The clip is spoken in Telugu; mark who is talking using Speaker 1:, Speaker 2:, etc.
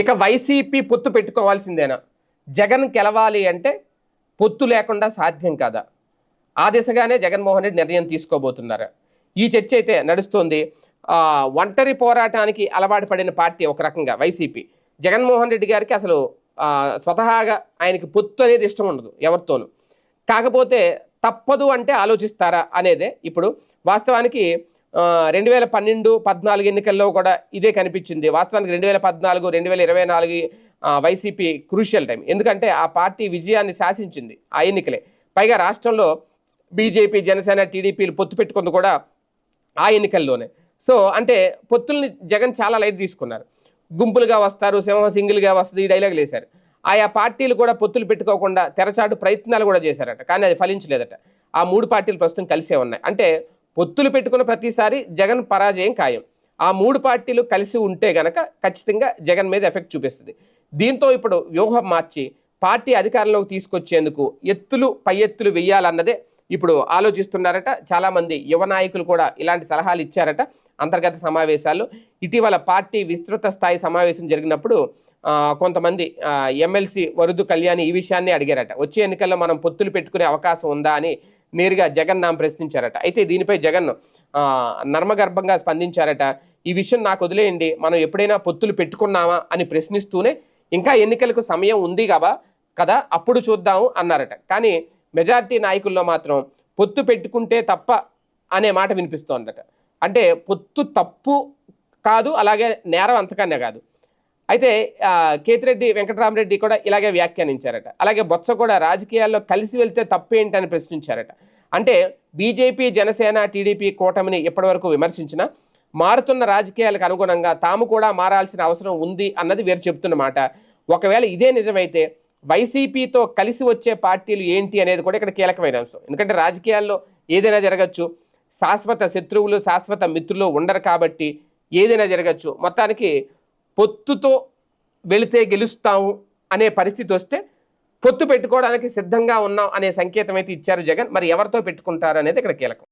Speaker 1: ఇక వైసీపీ పొత్తు పెట్టుకోవాల్సిందేనా? జగన్ గెలవాలి అంటే పొత్తు లేకుండా సాధ్యం కాదా? ఆ దిశగానే జగన్మోహన్ రెడ్డి నిర్ణయం తీసుకోబోతున్నారు? ఈ చర్చ అయితే నడుస్తోంది. ఒంటరి పోరాటానికి అలవాటు పడిన పార్టీ ఒక రకంగా వైసీపీ. జగన్మోహన్ రెడ్డి గారికి అసలు స్వతహాగా ఆయనకి పొత్తు అనేది ఇష్టం ఉండదు ఎవరితోనూ. కాకపోతే తప్పదు అంటే ఆలోచిస్తారా అనేదే ఇప్పుడు వాస్తవానికి రెండు వేల పన్నెండు పద్నాలుగు ఎన్నికల్లో కూడా ఇదే కనిపించింది. వాస్తవానికి రెండు వేల పద్నాలుగు రెండు వేల ఇరవై నాలుగు వైసీపీ క్రూషియల్ టైం. ఎందుకంటే ఆ పార్టీ విజయాన్ని శాసించింది ఆ ఎన్నికలే. పైగా రాష్ట్రంలో బీజేపీ జనసేన టీడీపీలు పొత్తు పెట్టుకుంది కూడా ఆ ఎన్నికల్లోనే. సో అంటే పొత్తుల్ని జగన్ చాలా లైట్ తీసుకున్నారు. గుంపులుగా వస్తారు సింహం సింగిల్గా వస్తుంది ఈ డైలాగులు వేశారు. ఆయా పార్టీలు కూడా పొత్తులు పెట్టుకోకుండా తెరచాటు ప్రయత్నాలు కూడా చేశారట. కానీ అది ఫలించలేదట. ఆ మూడు పార్టీలు ప్రస్తుతం కలిసే ఉన్నాయి. అంటే పొత్తులు పెట్టుకున్న ప్రతిసారి జగన్ పరాజయం ఖాయం. ఆ మూడు పార్టీలు కలిసి ఉంటే గనక ఖచ్చితంగా జగన్ మీద ఎఫెక్ట్ చూపిస్తుంది. దీంతో ఇప్పుడు వ్యూహం మార్చి పార్టీ అధికారంలోకి తీసుకొచ్చేందుకు ఎత్తులు పై ఎత్తులు వెయ్యాలన్నదే ఇప్పుడు ఆలోచిస్తున్నారట. చాలామంది యువ నాయకులు కూడా ఇలాంటి సలహాలు ఇచ్చారట అంతర్గత సమావేశాల్లో. ఇటీవల పార్టీ విస్తృత స్థాయి సమావేశం జరిగినప్పుడు కొంతమంది ఎమ్మెల్సీ వరుదు కళ్యాణి ఈ విషయాన్ని అడిగారట. వచ్చే ఎన్నికల్లో మనం పొత్తులు పెట్టుకునే అవకాశం ఉందా అని నేరుగా జగన్ నామ ప్రశ్నించారట. అయితే దీనిపై జగన్ నర్మగర్భంగా స్పందించారట. ఈ విషయం నాకు వదిలేయండి. మనం ఎప్పుడైనా పొత్తులు పెట్టుకున్నామా అని ప్రశ్నిస్తూనే ఇంకా ఎన్నికలకు సమయం ఉంది కాబా కదా అప్పుడు చూద్దాము అన్నారట. కానీ మెజార్టీ నాయకుల్లో మాత్రం పొత్తు పెట్టుకుంటే తప్ప అనే మాట వినిపిస్తోందట. అంటే పొత్తు తప్పు కాదు అలాగే నేరం అంతకన్నా కాదు. అయితే కేతిరెడ్డి వెంకటరామరెడ్డి కూడా ఇలాగే వ్యాఖ్యానించారట. అలాగే బొత్స కూడా రాజకీయాల్లో కలిసి వెళ్తే తప్పేంటని ప్రశ్నించారట. అంటే బీజేపీ జనసేన టీడీపీ కూటమిని ఇప్పటివరకు విమర్శించిన మారుతున్న రాజకీయాలకు అనుగుణంగా తాము కూడా మారాల్సిన అవసరం ఉంది అన్నది వీరు చెప్తున్నమాట ఒకవేళ ఇదే నిజమైతే వైసీపీతో కలిసి వచ్చే పార్టీలు ఏంటి అనేది కూడా ఇక్కడ కీలకమైన అంశం. ఎందుకంటే రాజకీయాల్లో ఏదైనా జరగచ్చు శాశ్వత శత్రువులు శాశ్వత మిత్రులు ఉండరు కాబట్టి ఏదైనా జరగచ్చు. మొత్తానికి పొత్తుతో వెళితే గెలుస్తాము అనే పరిస్థితి వస్తే పొత్తు పెట్టుకోవడానికి సిద్ధంగా ఉన్నాం అనే సంకేతం అయితే ఇచ్చారు జగన్. మరి ఎవరితో పెట్టుకుంటారు అనేది ఇక్కడ కీలకం.